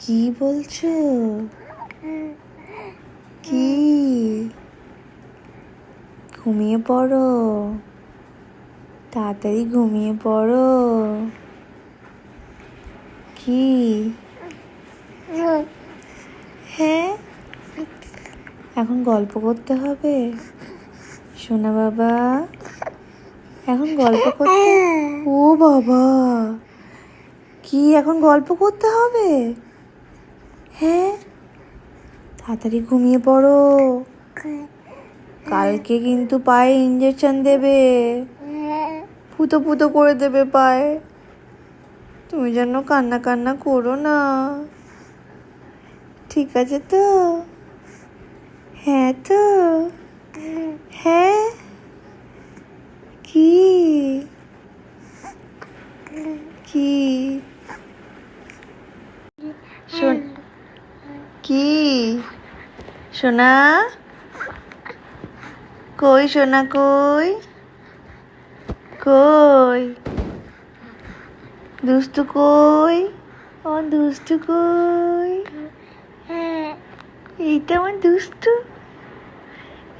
কি বলছো? কি? ঘুমিয়ে পড়ো। তাড়াতাড়ি ঘুমিয়ে পড়ো। কি? হ্যাঁ? এখন গল্প করতে হবে। সোনা বাবা, এখন গল্প করতে ও বাবা, কি এখন গল্প করতে হবে? হ্যাঁ? তাড়াতাড়ি ঘুমিয়ে পড়ো। কালকে কিন্তু পায়ে ইঞ্জেকশন দেবে। ফুতো ফুতো করে দেবে পায়ে। তুমি যেন কান্না কান্না করো না। ঠিক আছে তো? হ্যাঁ তো? হ্যাঁ? কি? কি? কি? সোনা? কই সোনা কই? কই? দুষ্টু কই? ও দুষ্টু কই? এইটা আমার দুষ্টু।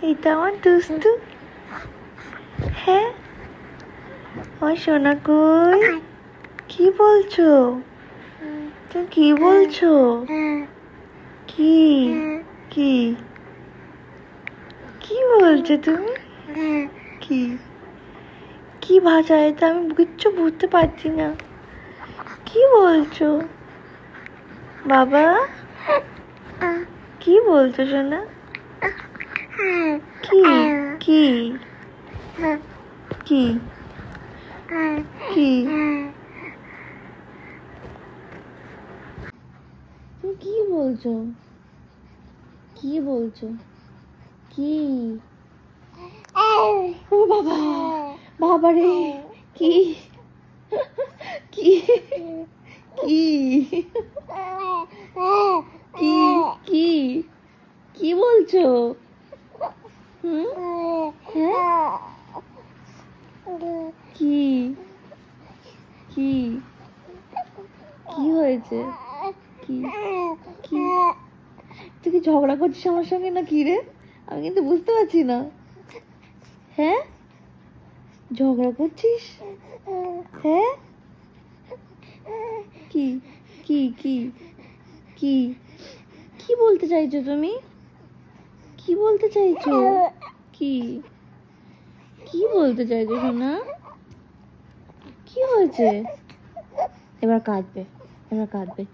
এইটা আমার দুষ্টু। হ্যাঁ? ও সোনা কই? কি বলছো? তুমি কি বলছো? কি? কি? কি বলছো তুমি? কি? কি ভাষা এটা? আমি কিচ্ছু বুঝতে পারছি না। কি বলছো? বাবা? কি বলছো সোনা? কি? কি? কি? কি? কি বলছো? কি বলছো? কি? ও বাবা বাবা রে, কি? কি? কি? কি? কি? কি বলছো? হ্যাঁ? কি? কি? কি হয়েছে? কি? কি? তুই কি ঝগড়া করছিস আমার সঙ্গে না কি রে? আমি কিন্তু বুঝতে পারছি না। হ্যাঁ? ঝগড়া করছিস? হ্যাঁ? কি? কি? কি? কি? কি বলতে চাইছো তুমি? কি বলতে চাইছো? কি? কি বলতে চাইছো সোনা? কি হয়েছে? এবার কাঁদবে এবার কাঁদবে।